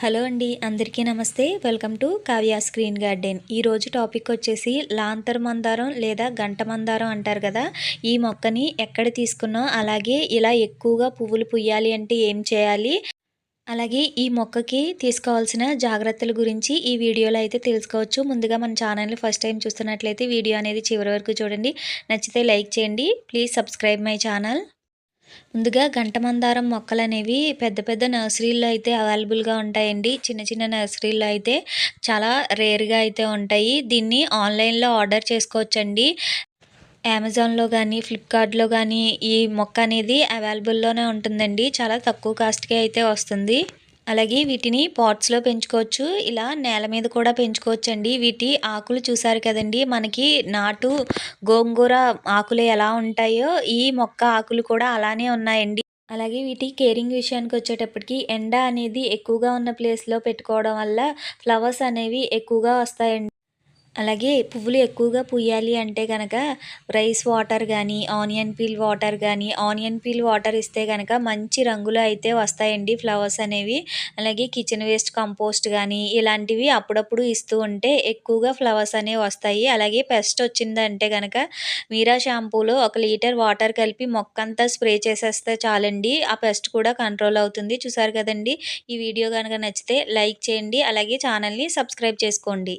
Hello అండి అందరికీ నమస్తే. Welcome to Kavya screen garden. ఈరోజు టాపిక్ వచ్చేసి లాంతర్ మందారం లేదా గంట మందారం అంటారు కదా. ఈ మొక్కని ఎక్కడ తీసుకున్నాం? అలాగే ఇలా ఎక్కువగా పువ్వులు పుయ్యాలి అంటే ఏం చేయాలి? అలాగే ఈ మొక్కకి తీసుకోవాల్సిన జాగ్రత్తల గురించి ఈ వీడియోలో అయితే తెలుసుకోవచ్చు. ముందుగా మన ఛానల్ని ఫస్ట్ టైం చూస్తున్నట్లయితే వీడియో అనేది చివరి వరకు చూడండి. నచ్చితే లైక్ చేయండి. Please subscribe my channel. ముందుగా గంట మందారం మొక్కలు అనేవి పెద్ద పెద్ద నర్సరీల్లో అయితే అవైలబుల్గా ఉంటాయండి. చిన్న చిన్న నర్సరీల్లో అయితే చాలా రేర్గా అయితే ఉంటాయి. దీన్ని ఆన్లైన్లో ఆర్డర్ చేసుకోవచ్చండి. అమెజాన్లో కానీ ఫ్లిప్కార్ట్లో కానీ ఈ మొక్క అనేది అవైలబుల్లోనే ఉంటుందండి. చాలా తక్కువ కాస్ట్కే అయితే వస్తుంది. అలాగే వీటిని పాట్స్లో పెంచుకోవచ్చు. ఇలా నేల మీద కూడా పెంచుకోవచ్చు అండి వీటి ఆకులు చూసారు కదండి. మనకి నాటు గోంగూర ఆకులు ఎలా ఉంటాయో ఈ మొక్క ఆకులు కూడా అలానే ఉన్నాయండి. అలాగే వీటి కేరింగ్ విషయానికి వచ్చేటప్పటికి ఎండ అనేది ఎక్కువగా ఉన్న ప్లేస్లో పెట్టుకోవడం వల్ల ఫ్లవర్స్ అనేవి ఎక్కువగా వస్తాయండి. అలాగే పువ్వులు ఎక్కువగా పూయాలి అంటే కనుక రైస్ వాటర్ కానీ ఆనియన్ పీల్ వాటర్ కానీ ఆనియన్ పీల్ వాటర్ ఇస్తే కనుక మంచి రంగులో అయితే వస్తాయండి ఫ్లవర్స్ అనేవి. అలాగే కిచెన్ వేస్ట్ కంపోస్ట్ కానీ ఇలాంటివి అప్పుడప్పుడు ఇస్తూ ఉంటే ఎక్కువగా ఫ్లవర్స్ అనేవి వస్తాయి. అలాగే పెస్ట్ వచ్చిందంటే కనుక మీరా షాంపూలో ఒక లీటర్ వాటర్ కలిపి మొక్కంతా స్ప్రే చేసేస్తే చాలండి. ఆ పెస్ట్ కూడా కంట్రోల్ అవుతుంది. చూసారు కదండి? ఈ వీడియో కనుక నచ్చితే లైక్ చేయండి. అలాగే ఛానల్ని సబ్స్క్రైబ్ చేసుకోండి.